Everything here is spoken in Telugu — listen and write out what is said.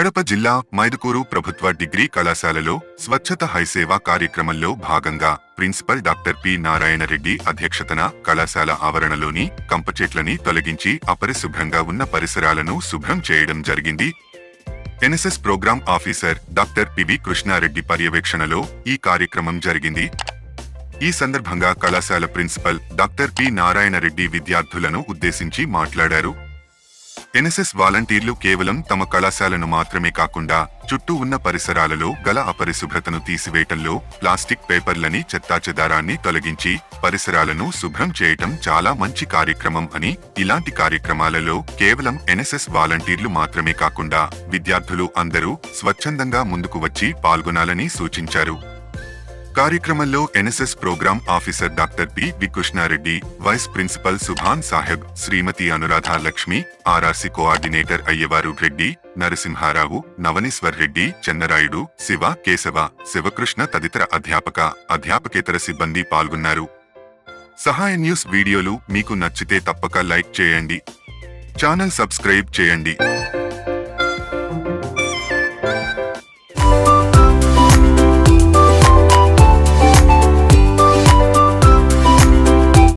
కడప జిల్లా మైదుకూరు ప్రభుత్వ డిగ్రీ కళాశాలలో స్వచ్ఛత హైసేవా కార్యక్రమంలో భాగంగా ప్రిన్సిపల్ డాక్టర్ పి నారాయణరెడ్డి అధ్యక్షతన కళాశాల ఆవరణలోని కంపచెట్లని తొలగించి అపరిశుభ్రంగా ఉన్న పరిసరాలను శుభ్రం చేయడం జరిగింది. NSS programme officer doctor PV Krishnareddy పర్యవేక్షణలో ఈ కార్యక్రమం జరిగింది. ఈ సందర్భంగా కళాశాల ప్రిన్సిపల్ డాక్టర్ పి నారాయణరెడ్డి విద్యార్థులను ఉద్దేశించి మాట్లాడారు. ఎన్ఎస్ఎస్ వాలంటీర్లు కేవలం తమ కళాశాలను మాత్రమే కాకుండా చుట్టూ ఉన్న పరిసరాలలో గల అపరిశుభ్రతను తీసివేయటంలో ప్లాస్టిక్ పేపర్లని చెత్తాచెదారాన్ని తొలగించి పరిసరాలను శుభ్రం చేయటం చాలా మంచి కార్యక్రమం అని ఇలాంటి కార్యక్రమాలలో కేవలం ఎన్ఎస్ఎస్ వాలంటీర్లు మాత్రమే కాకుండా విద్యార్థులు అందరూ స్వచ్ఛందంగా ముందుకు వచ్చి పాల్గొనాలని సూచించారు. కార్యక్రమంలో NSS programme officer doctor P వికృష్ణారెడ్డి vice principal Subhan Saheb Shrimati Anuradha Lakshmi RRC coordinator Ayyavaru Reddy Narasimha Rao నవనీశ్వర్ Reddy చెన్నరాయుడు Shiva Keshava Sivakrishna తదితర అధ్యాపక అధ్యాపకేతర సిబ్బంది పాల్గొన్నారు. సహాయ న్యూస్ వీడియోలు మీకు నచ్చితే తప్పక లైక్ చేయండి. ఛానల్ సబ్స్క్రైబ్ చేయండి.